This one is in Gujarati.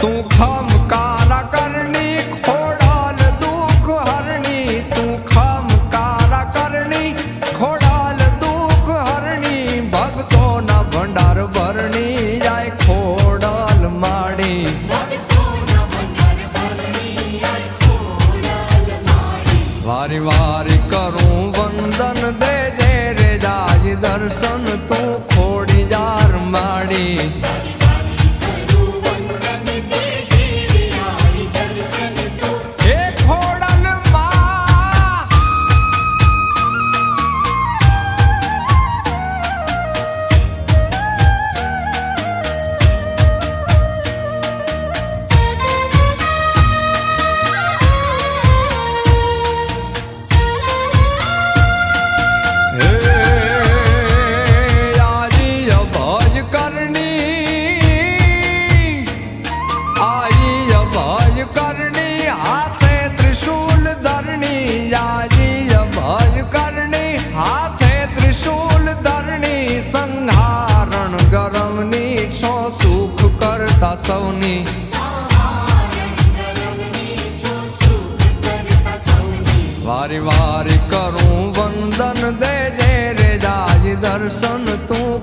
તું ખમકારા કરણી, ખોડાલ દુઃખ હરણી. તું ખમકારા કરણી, ખોડાલ દુઃખ હરણી. ભક્તોના ભંડાર ભરણી જાય, ખોડાલ માડી વારી વારી કરું વંદન, દે દે રે જાય દર્શન, તું ખોડી જાર માડી ગરમની છો સુખ કરતા સૌની. વારી વારી કરું વંદન, દે જે રે જાય દર્શન તું